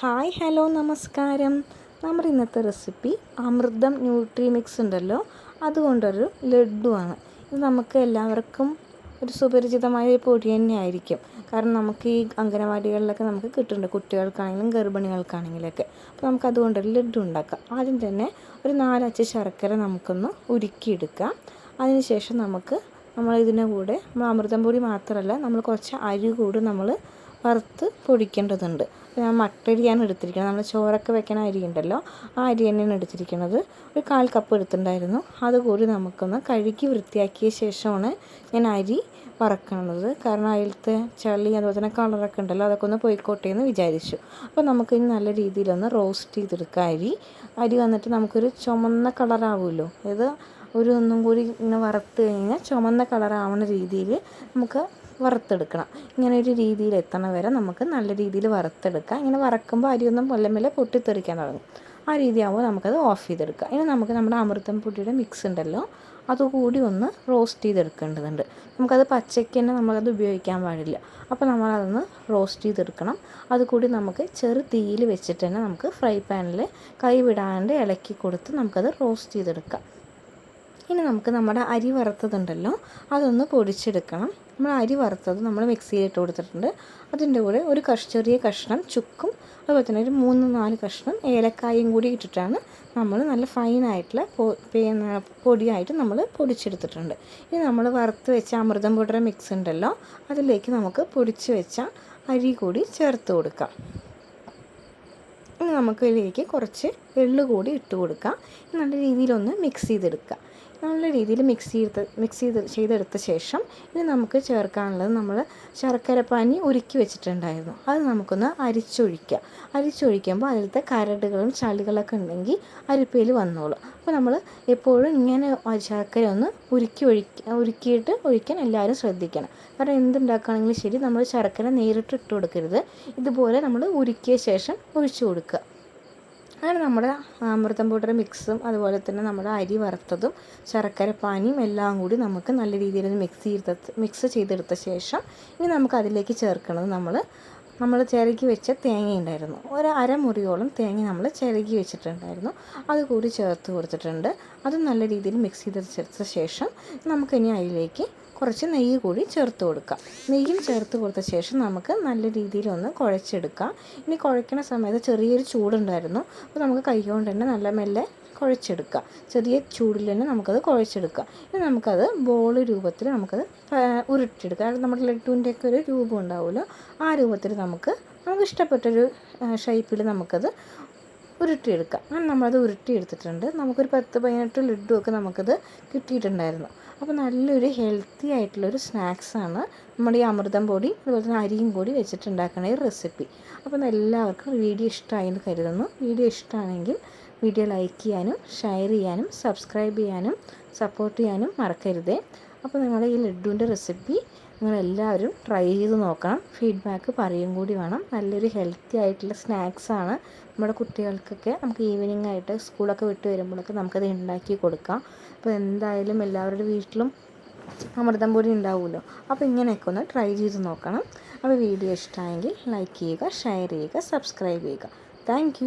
Hi hello നമസ്കാരം. നമ്മുടെ ഇന്നത്തെ റെസിപ്പി അമൃതം ന്യൂട്രി മിക്സ് ഉണ്ടല്ലോ. അതുകൊണ്ടൊരു ലഡുവാണ് ഇത് നമുക്ക് എല്ലാവർക്കും ഒരു സുപരിചിതമായ ഒരു പൊടി തന്നെയായിരിക്കും. കാരണം നമുക്ക് ഈ അംഗനവാടികളിലൊക്കെ നമുക്ക് കിട്ടുന്നുണ്ട്. കുട്ടികൾക്കാണെങ്കിലും ഗർഭിണികൾക്കാണെങ്കിലൊക്കെ. അപ്പോൾ നമുക്ക് അതുകൊണ്ടൊരു ലഡു ഉണ്ടാക്കാം. ആദ്യം തന്നെ ഒരു നാലച്ച് ശർക്കര നമുക്കൊന്ന് ഉരുക്കിയെടുക്കാം. അതിനുശേഷം നമുക്ക് നമ്മൾ കൂടെ നമ്മൾ അമൃതം പൊടി മാത്രമല്ല നമ്മൾ കുറച്ച് അരി കൂടി നമ്മൾ വറുത്ത് പൊടിക്കേണ്ടതുണ്ട്. ഞാൻ മട്ടരിയാണ് എടുത്തിരിക്കുന്നത്. നമ്മൾ ചോറൊക്കെ വെക്കണ അരി ഉണ്ടല്ലോ ആ അരി തന്നെയാണ് എടുത്തിരിക്കുന്നത്. ഒരു കാൽ കപ്പ് എടുത്തിട്ടുണ്ടായിരുന്നു. അതുകൂടി നമുക്കൊന്ന് കഴുകി വൃത്തിയാക്കിയ ശേഷമാണ് ഞാൻ അരി വറക്കുന്നത്. കാരണം അതിലത്തെ ചളി അതുപോലെ തന്നെ കളറൊക്കെ ഉണ്ടല്ലോ അതൊക്കെ ഒന്ന് പോയിക്കോട്ടെ എന്ന് വിചാരിച്ചു. അപ്പോൾ നമുക്ക് ഇനി നല്ല രീതിയിലൊന്ന് റോസ്റ്റ് ചെയ്തെടുക്കുക അരി. അരി വന്നിട്ട് നമുക്കൊരു ചുമന്ന കളറാവുമല്ലോ. ഇത് ഒരു ഒന്നും കൂടി ഇങ്ങനെ വറുത്ത് കഴിഞ്ഞാൽ ചുമന്ന കളറാവുന്ന രീതിയിൽ നമുക്ക് വറുത്തെടുക്കണം. ഇങ്ങനെ ഒരു രീതിയിൽ എത്തണ വരെ നമുക്ക് നല്ല രീതിയിൽ വറുത്തെടുക്കാം. ഇങ്ങനെ വറക്കുമ്പോൾ അരിയൊന്നും മെല്ലെ മെല്ലെ പൊട്ടിത്തെറിക്കാൻ തുടങ്ങും. ആ രീതിയാകുമ്പോൾ നമുക്കത് ഓഫ് ചെയ്തെടുക്കാം. ഇനി നമുക്ക് നമ്മുടെ അമൃതം പൊടിയുടെ മിക്സ് ഉണ്ടല്ലോ അതുകൂടി ഒന്ന് റോസ്റ്റ് ചെയ്തെടുക്കേണ്ടതുണ്ട്. നമുക്കത് പച്ചയ്ക്ക് തന്നെ നമ്മളത് ഉപയോഗിക്കാൻ പാടില്ല. അപ്പോൾ നമ്മളതൊന്ന് റോസ്റ്റ് ചെയ്തെടുക്കണം. അതുകൂടി നമുക്ക് ചെറു തീയിൽ വെച്ചിട്ട് തന്നെ നമുക്ക് ഫ്രൈ പാനിൽ കൈ വിടാണ്ട് ഇളക്കി കൊടുത്ത് നമുക്കത് റോസ്റ്റ് ചെയ്തെടുക്കാം. ഇനി നമുക്ക് നമ്മുടെ അരി വറുത്തതുണ്ടല്ലോ അതൊന്ന് പൊടിച്ചെടുക്കണം. നമ്മൾ അരി വറുത്തത് നമ്മൾ മിക്സിയിലിട്ട് കൊടുത്തിട്ടുണ്ട്. അതിന്റെ കൂടെ ഒരു കഷ് ചെറിയ കഷ്ണം ചുക്കും അതുപോലെ തന്നെ ഒരു മൂന്ന് നാല് കഷ്ണം ഏലക്കായും കൂടി ഇട്ടിട്ടാണ് നമ്മൾ നല്ല ഫൈനായിട്ടുള്ള പൊടിയായിട്ട് നമ്മൾ പൊടിച്ചെടുത്തിട്ടുണ്ട്. ഇനി നമ്മൾ വറുത്ത് വെച്ച അമൃതം പൊടിയുടെ മിക്സ് ഉണ്ടല്ലോ അതിലേക്ക് നമുക്ക് പൊടിച്ച് വെച്ച അരി കൂടി ചേർത്ത് കൊടുക്കാം. ഇനി നമുക്ക് ഇതിലേക്ക് കുറച്ച് എള്ള് കൂടി ഇട്ട് കൊടുക്കാം. നല്ല രീതിയിലൊന്ന് മിക്സ് ചെയ്തെടുക്കുക. നല്ല രീതിയിൽ മിക്സ് ചെയ്ത് മിക്സ് ചെയ്ത് ചെയ്തെടുത്ത ശേഷം ഇനി നമുക്ക് ചേർക്കാനുള്ളത് നമ്മൾ ശർക്കരപ്പാനി ഉരുക്കി വെച്ചിട്ടുണ്ടായിരുന്നു. അത് നമുക്കൊന്ന് അരിച്ചൊഴിക്കാം അരിച്ചൊഴിക്കുമ്പോൾ അതിലത്തെ കരടുകളും ചളികളൊക്കെ ഉണ്ടെങ്കിൽ അരിപ്പയിൽ വന്നോളും. അപ്പോൾ നമ്മൾ എപ്പോഴും ഇങ്ങനെ ശർക്കര ഒന്ന് ഉരുക്കി ഒഴിക്ക ഉരുക്കിയിട്ട് ഒഴിക്കാൻ എല്ലാവരും ശ്രദ്ധിക്കണം. കാരണം എന്തുണ്ടാക്കുകയാണെങ്കിലും ശരി നമ്മൾ ശർക്കര നേരിട്ട് ഇട്ട് കൊടുക്കരുത്. ഇതുപോലെ നമ്മൾ ഉരുക്കിയ ശേഷം ഒഴിച്ചു കൊടുക്കുക. അങ്ങനെ നമ്മുടെ അമൃതം പൗഡർ മിക്സും അതുപോലെ തന്നെ നമ്മുടെ അരി വറുത്തതും ശർക്കര പാനിയും എല്ലാം കൂടി നമുക്ക് നല്ല രീതിയിൽ മിക്സ് ചെയ്ത മിക്സ് ചെയ്തെടുത്ത ശേഷം ഇനി നമുക്ക് അതിലേക്ക് ചേർക്കുന്നത് നമ്മൾ നമ്മൾ ചിരകി വെച്ച തേങ്ങ ഉണ്ടായിരുന്നു. ഒരു അരമുറിയോളം തേങ്ങ നമ്മൾ ചിരകി വെച്ചിട്ടുണ്ടായിരുന്നു. അത് കൂടി ചേർത്ത് കൊടുത്തിട്ടുണ്ട്. അത് നല്ല രീതിയിൽ മിക്സ് ചെയ്തെടുത്ത ശേഷം നമുക്കിനി അതിലേക്ക് കുറച്ച് നെയ്യ് കൂടി ചേർത്ത് കൊടുക്കാം. നെയ്യും ചേർത്ത് കൊടുത്ത ശേഷം നമുക്ക് നല്ല രീതിയിലൊന്ന് കുഴച്ചെടുക്കാം. ഇനി കുഴയ്ക്കുന്ന സമയത്ത് ചെറിയൊരു ചൂടുണ്ടായിരുന്നു. അപ്പോൾ നമുക്ക് കൈകൊണ്ട് തന്നെ നല്ല മെല്ലെ കുഴച്ചെടുക്കുക ചെറിയ ചൂടിൽ തന്നെ നമുക്കത് കുഴച്ചെടുക്കാം. ഇനി നമുക്കത് ബോൾ രൂപത്തിൽ നമുക്കത് ഉരുട്ടിയെടുക്കാം. അതായത് നമ്മുടെ ലഡുവിന്റെയൊക്കെ ഒരു രൂപം ഉണ്ടാവുമല്ലോ. ആ രൂപത്തിൽ നമുക്ക് നമുക്ക് ഇഷ്ടപ്പെട്ടൊരു ഷേപ്പിൽ നമുക്കത് ഉരുട്ടിയെടുക്കാം. അങ്ങനെ നമ്മളത് ഉരുട്ടിയെടുത്തിട്ടുണ്ട്. നമുക്കൊരു പത്ത് പതിനെട്ട് ലഡു ഒക്കെ നമുക്കത് കിട്ടിയിട്ടുണ്ടായിരുന്നു. അപ്പോൾ നല്ലൊരു ഹെൽത്തി ആയിട്ടുള്ളൊരു സ്നാക്സാണ് നമ്മുടെ ഈ അമൃതം പൊടി അതുപോലെ തന്നെ അരിയും കൂടി വെച്ചിട്ടുണ്ടാക്കുന്ന ഈ റെസിപ്പി. അപ്പോൾ എല്ലാവർക്കും വീഡിയോ ഇഷ്ടമായി എന്ന് കരുതുന്നു. വീഡിയോ ഇഷ്ടമാണെങ്കിൽ വീഡിയോ ലൈക്ക് ചെയ്യാനും ഷെയർ ചെയ്യാനും സബ്സ്ക്രൈബ് ചെയ്യാനും സപ്പോർട്ട് ചെയ്യാനും മറക്കരുതേ. അപ്പോൾ നിങ്ങളുടെ ഈ ലഡുവിന്റെ റെസിപ്പി നിങ്ങളെല്ലാവരും ട്രൈ ചെയ്ത് നോക്കണം. ഫീഡ്ബാക്ക് പറയും കൂടി വേണം. നല്ലൊരു ഹെൽത്തി ആയിട്ടുള്ള സ്നാക്സാണ് നമ്മുടെ കുട്ടികൾക്കൊക്കെ നമുക്ക് ഈവനിങ് ആയിട്ട് സ്കൂളൊക്കെ വിട്ട് വരുമ്പോഴൊക്കെ നമുക്കത് ഉണ്ടാക്കി കൊടുക്കാം. അപ്പോൾ എന്തായാലും എല്ലാവരുടെ വീട്ടിലും അമൃതം പൊടി ഉണ്ടാവുമല്ലോ അപ്പോൾ ഇങ്ങനെയൊക്കെ ഒന്ന് ട്രൈ ചെയ്ത് നോക്കണം. അപ്പോൾ വീഡിയോ ഇഷ്ടമായെങ്കിൽ ലൈക്ക് ചെയ്യുക ഷെയർ ചെയ്യുക സബ്സ്ക്രൈബ് ചെയ്യുക. താങ്ക്